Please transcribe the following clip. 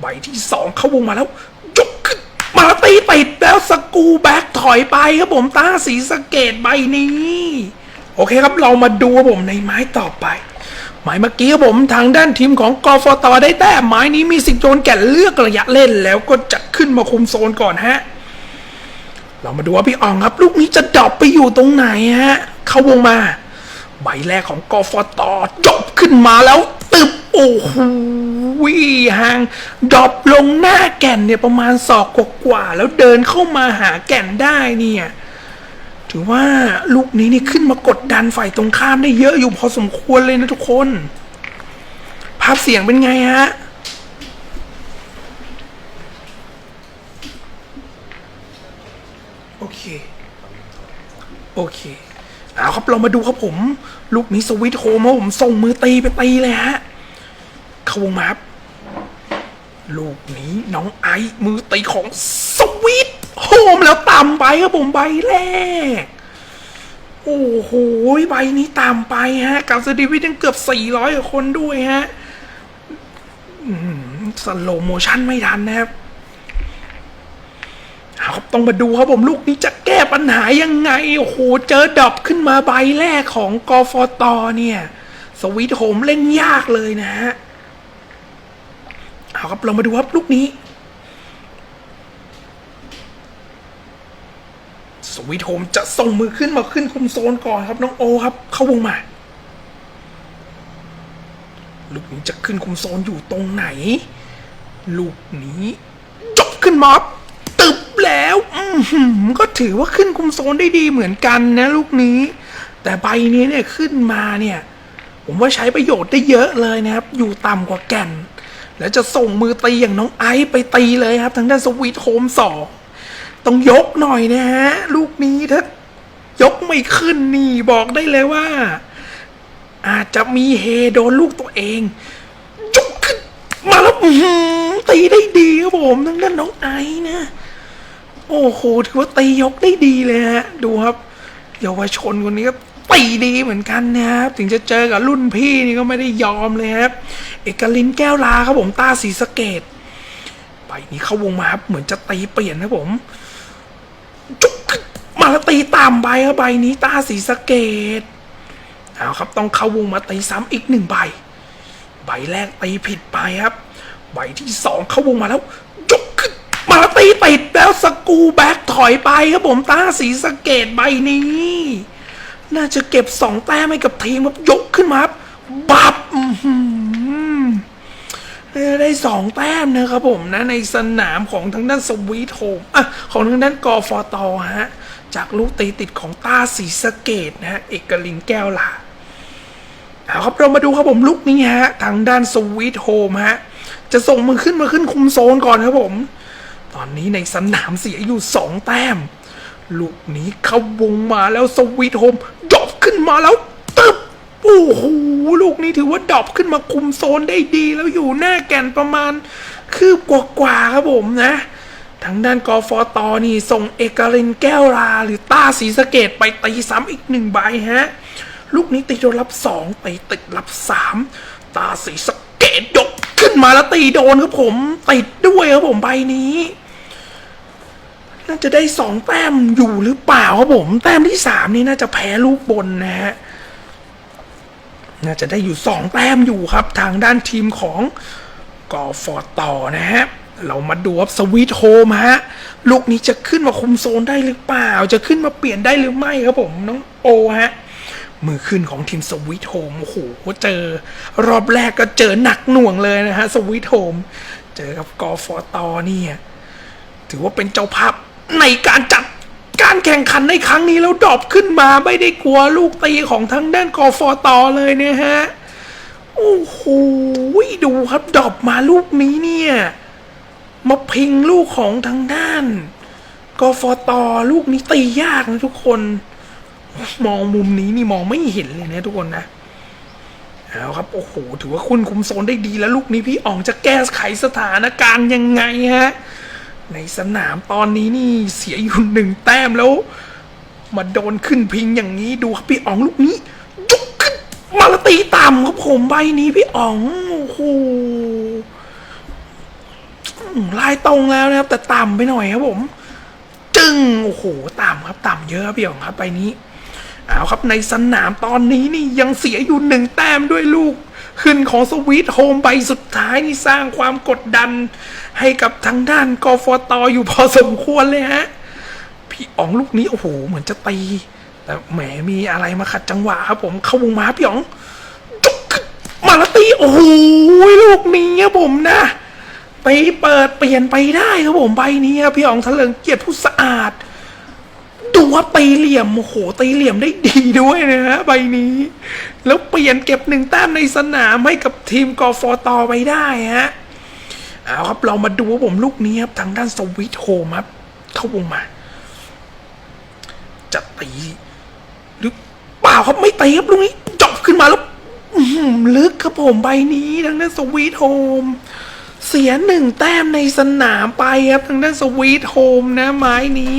ใบที่สองเข้าวงมาแล้วยกขึ้นมาตีติดแล้วสกูแบ็กถอยไปครับผมตาสีสเกตใบนี้ โอเคครับเรามาดูครับผมในไม้ต่อไปหมายเมื่อกี้ครับผมทางด้านทีมของกอฟตได้แต้มไม้นี้มีสิทธิ์โดนแก่เลือกระยะเล่นแล้วก็จะขึ้นมาคุมโซนก่อนฮะ เรามาดูว่าพี่อ่องครับ ลูกนี้จะดรอปไปอยู่ตรงไหนฮะ เข้าวงมา ใบแรกของกอฟตดรอปขึ้นมาแล้ว โอ้โหห่างดรอปลงหน้าแก่นเนี่ยประมาณศอกกว่าแล้วเดินเข้ามาหาแก่นได้เนี่ย ถือว่าลูกนี้นี่ขึ้นมากดดันฝ่ายตรงข้ามได้เยอะอยู่พอสมควรเลยนะทุกคน ภาพเสียงเป็นไงฮะโอเค โอเค เอาครับเรามาดูครับผม ลูกนี้สวิตโฮมผมส่งมือตีไปตีเลยฮะ เข้าวงมาลูกนี้น้องไอซ์มือตีของสวิตโฮมแล้วต่ำไปครับผมใบแรก โอ้โหใบนี้ต่ำไปฮะกับสตีวิทยังเกือบ400คนด้วยฮะสโลโมชั่นไม่ทันนะครับครับต้องมาดูครับผมลูกนี้จะแก้ปัญหายังไง โอ้โห เจอดับขึ้นมาใบแรกของกฟตเนี่ย สวิตโฮมเล่นยากเลยนะฮะ เอาครับ เรามาดูครับลูกนี้ สวิตโฮมจะส่งมือขึ้นมาขึ้นคุมโซนก่อนครับ น้องโอครับ เข้าวงมา ลูกนี้จะขึ้นคุมโซนอยู่ตรงไหน ลูกนี้จบขึ้นมาตึบแล้วอือหือก็ถือว่าขึ้นคุมโซนได้ดีเหมือนกันนะลูกนี้ แต่ใบนี้เนี่ยขึ้นมาเนี่ยผมว่าใช้ประโยชน์ได้เยอะเลยนะครับ อยู่ต่ำกว่าแก่น แล้วจะส่งมือตีอย่างน้องไอซ์ไปตีเลยครับ ทางด้านสวีทโฮมสองต้องยกหน่อยนะฮะ ลูกนี้ถ้ายกไม่ขึ้นนี่บอกได้เลยว่า อาจจะมีเฮโดนลูกตัวเองยกขึ้นมาแล้วตีได้ดีครับผมทางด้านน้องไอซ์นะ โอ้โหถือว่าตียกได้ดีเลยฮะ ดูครับเยาวชนคนนี้ก็ ตีดีเหมือนกันนะครับ ถึงจะเจอกับรุ่นพี่นี่ก็ไม่ได้ยอมเลยครับ เอกลินแก้วลาครับผมตาสีสเกตใบนี้เข้าวงมาครับเหมือนจะตีเปลี่ยนนะผมจุกมาแล้วตีตามใบครับใบนี้ตาสีสเกตเอาครับต้องเข้าวงมาตีซ้ำอีกหนึ่งใบ ใบแรกตีผิดไปครับ ใบที่สองเข้าวงมาแล้วยกขึ้นมาตีติดแล้วสกูแบ็กถอยไปครับผมตาสีสเกตใบนี้ น่าจะเก็บสองแต้มให้กับทีมครับยกขึ้นมาครับบับได้สองแต้มนะครับผมนะในสนามของทางด้านสวีทโฮมอะของทางด้านกอฟอตอฮะ จากลูกตีติดของต้าสีสเกตนะฮะ เอกลินแก้วลาเอาครับเรามาดูครับผมลูกนี้ฮะ ทางด้านสวีทโฮมฮะ จะส่งมือขึ้นมาขึ้นคุมโซนก่อนครับผม ตอนนี้ในสนามเสียอยู่สองแต้มลูกนี้เข้าวงมาแล้วสวีทโฮม ขึ้นมาแล้วตึบโอ้โหลูกนี้ถือว่าดรอปขึ้นมาคุมโซนได้ดี แล้วอยู่หน้าแก่นประมาณ คืบกว่าๆครับผมนะ ทางด้านกฟตนี่ส่งเอกรินแก้วราหรือต้าสีสะเกตไปตีซ้ำอีกหนึ่งใบฮะ ลูกนี้ตีโดนรับสองตีติดรับสามตาสีสะเกตยกขึ้นมาแล้วตีโดนครับผมติดด้วยครับผมใบนี้ น่าจะได้สองแต้มอยู่หรือเปล่าครับผม แต้มที่สามนี่น่าจะแพ้ลูกบนนะฮะน่าจะได้อยู่สองแต้มอยู่ครับ ทางด้านทีมของกอฟอร์ต่อนะฮะเรามาดูครับสวีทโฮมฮะลูกนี้จะขึ้นมาคุมโซนได้หรือเปล่า จะขึ้นมาเปลี่ยนได้หรือไม่ครับผมน้องโอฮะมือขึ้นของทีมสวีทโฮมโอ้โหเจอ รอบแรกก็เจอหนักหน่วงเลยนะฮะสวีทโฮมเจอกับกอฟอตอเนี่ยถือว่าเป็นเจ้าภาพ ในการจัดการแข่งขันในครั้งนี้แล้วดรอปขึ้นมาไม่ได้กลัวลูกตีของทางด้านกฟตเลยเนี่ยฮะ โอ้โหดูครับดรอปมาลูกนี้เนี่ย มาพิงลูกของทางด้านกฟตลูกนี้ตียากนะทุกคน มองมุมนี้นี่มองไม่เห็นเลยนะทุกคนนะเอาครับโอ้โหถือว่าคุณคุมโซนได้ดีแล้วลูกนี้พี่อ่องจะแก้ไขสถานการณ์ยังไงฮะ ในสนามตอนนี้นี่เสียอยู่หนึ่งแต้มแล้ว มาโดนขึ้นพิงอย่างนี้ดูครับพี่อ๋องลูกนี้ยกขึ้นมาแล้วตีต่ำครับผมใบนี้พี่อ๋องโอ้โหลายตรงแล้วนะครับ แต่ต่ำไปหน่อยครับผม จึงโอ้โหต่ำครับต่ำเยอะพี่หยองครับไปนี้เอาครับในสนามตอนนี้นี่ยังเสียอยู่หนึ่งแต้มด้วยลูก ขึ้นของสวีทโฮมไปสุดท้ายนี่สร้างความกดดัน ให้กับทางด้านกฟตอยู่พอสมควรเลยฮะ พี่อ๋องลูกนี้ โอ้โห เหมือนจะตี แต่แหมมีอะไรมาขัดจังหวะครับผมเข้าวงมาพี่อ๋องจุกมาลตีโอ้โหลูกนี้ครับผมนะไปเปิดเปลี่ยนไปได้ครับผมใบนี้ครับพี่อ๋องเลิงเกียรติผู้สะอาด ว่าตีเหลี่ยมโอ้โหตีเหลี่ยมได้ดีด้วยนะฮะใบนี้ แล้วเปลี่ยนเก็บหนึ่งแต้มในสนามให้กับทีมกฟตไปได้ฮะเอาครับเรามาดูว่าผมลูกนี้ครับทางด้านสวิตโฮมครับเข้าวงมาจะตีหรือเปล่าครับไม่ตีครับลูกนี้จบขึ้นมาแล้วลึกครับผมใบนี้ทางด้านสวีทโฮมเสียหนึ่งแต้มในสนามไปครับทางด้านสวีทโฮมนะไม้นี้